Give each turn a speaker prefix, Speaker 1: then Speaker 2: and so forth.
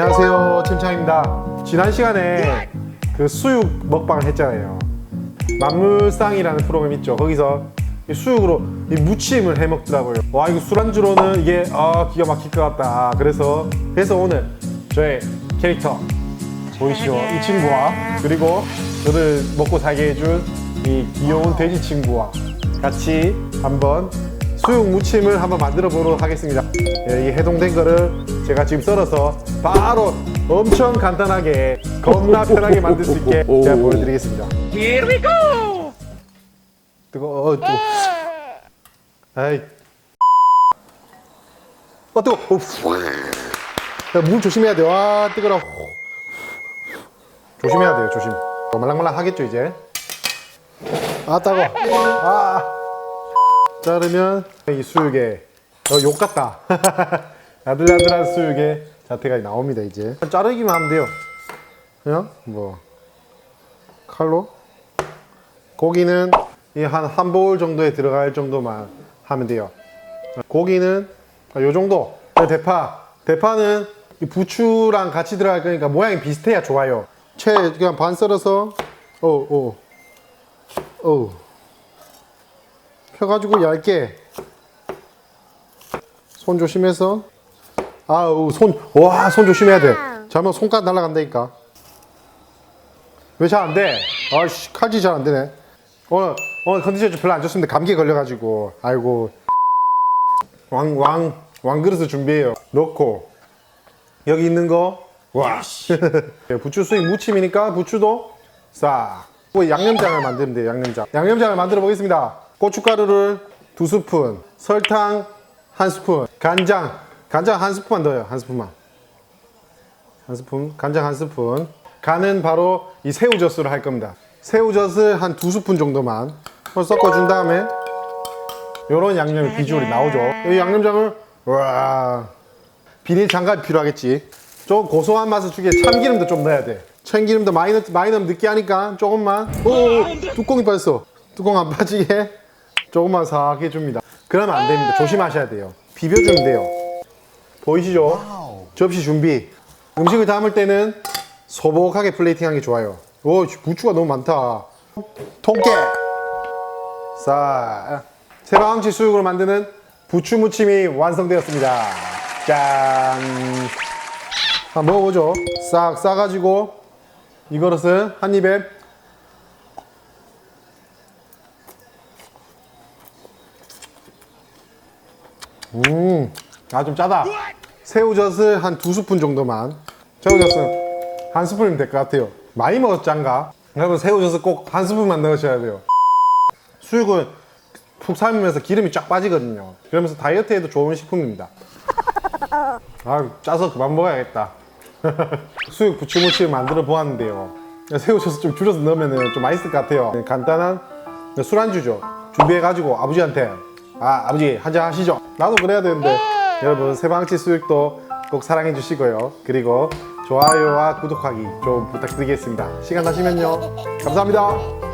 Speaker 1: 안녕하세요 침창입니다. 지난 시간에 그 수육 먹방을 했잖아요. 만물상이라는 프로그램 있죠. 거기서 이 수육으로 이 무침을 해 먹더라고요. 와 이거 술안주로는 이게 아 기가 막힐 것 같다. 그래서 그래서 오늘 저의 캐릭터 보이시죠? 이 친구와 그리고 저를 먹고 살게 해준 이 귀여운 돼지 친구와 같이 한번 수육 무침을 한번 만들어 보도록 하겠습니다. 예, 이 해동된 거를 제가 지금 썰어서 바로 엄청 간단하게 겁나 편하게 만들 수 있게 제가 보여드리겠습니다.
Speaker 2: Here we go!
Speaker 1: 뜨거, 어, 또. 아이. 어, 뜨거. 어, 후. 야, 물 조심해야 돼. 와, 뜨거라. 조심해야 돼요, 조심. 어, 말랑말랑 하겠죠, 이제. 아, 따거. 아. 자르면 이 수육에 어, 욕 같다. 야들야들한 수육에 자태가 나옵니다, 이제. 자르기만 하면 돼요. 그냥 뭐 칼로 고기는 한한 보울 정도에 들어갈 정도만 하면 돼요. 고기는 요 정도. 대파. 대파는 이 부추랑 같이 들어갈 거니까 모양이 비슷해야 좋아요. 채 그냥 반 썰어서 어, 어. 어. 펴가지고 얇게 손 조심해서 아우 손와 손 조심해야 돼. 잘못 손가락 날아간다니까. 왜 잘 안 돼? 아씨 칼질 잘 안 되네. 오늘 오늘 컨디션 좀 별로 안 좋습니다. 감기 걸려가지고 아이고 왕 왕 왕그릇을 준비해요. 넣고 여기 있는 거 와. 부추 수육 무침이니까 부추도 싹. 뭐 양념장을 만들면 돼요. 양념장. 양념장을 만들어 보겠습니다. 고춧가루를 두 스푼, 설탕 한 스푼, 간장 간장 한 스푼만 넣어요. 한 스푼만. 한 스푼, 간장 한 스푼. 간은 바로 이 새우젓으로 할 겁니다. 새우젓을 한 두 스푼 정도만 섞어준 다음에 이런 양념의 비주얼이 나오죠. 이 양념장을 와 비닐 장갑이 필요하겠지. 좀 고소한 맛을 주기에 참기름도 좀 넣어야 돼. 참기름도 많이 넣 많이 넣으면 느끼하니까 조금만. 오 뚜껑이 빠졌어. 뚜껑 안 빠지게 조금만 싹 해줍니다. 그러면 안 됩니다. 조심하셔야 돼요. 비벼주면 돼요. 보이시죠? 접시 준비. 음식을 담을 때는 소복하게 플레이팅하는 게 좋아요. 오, 부추가 너무 많다. 통깨. 자, 새방치 수육으로 만드는 부추 무침이 완성되었습니다. 짠. 한번 먹어보죠. 싹 싸가지고 이 그릇을 한 입에 음, 아 좀 짜다. 새우젓을 한 두 스푼 정도만. 새우젓은 한 스푼이면 될 것 같아요. 많이 짠가? 여러분 새우젓을 꼭 한 스푼만 넣으셔야 돼요. 수육은 푹 삶으면서 기름이 쫙 빠지거든요. 그러면서 다이어트에도 좋은 식품입니다. 아 짜서 그만 먹어야겠다. 수육 부추무침 만들어 보았는데요. 새우젓을 좀 줄여서 넣으면 좀 맛있을 것 같아요. 간단한 술안주죠. 준비해가지고 아버지한테 아 아버지 한잔 하시죠. 나도 그래야 되는데 여러분 세방치 수육도 꼭 사랑해 주시고요. 그리고 좋아요와 구독하기 좀 부탁드리겠습니다. 시간 나시면요. 감사합니다.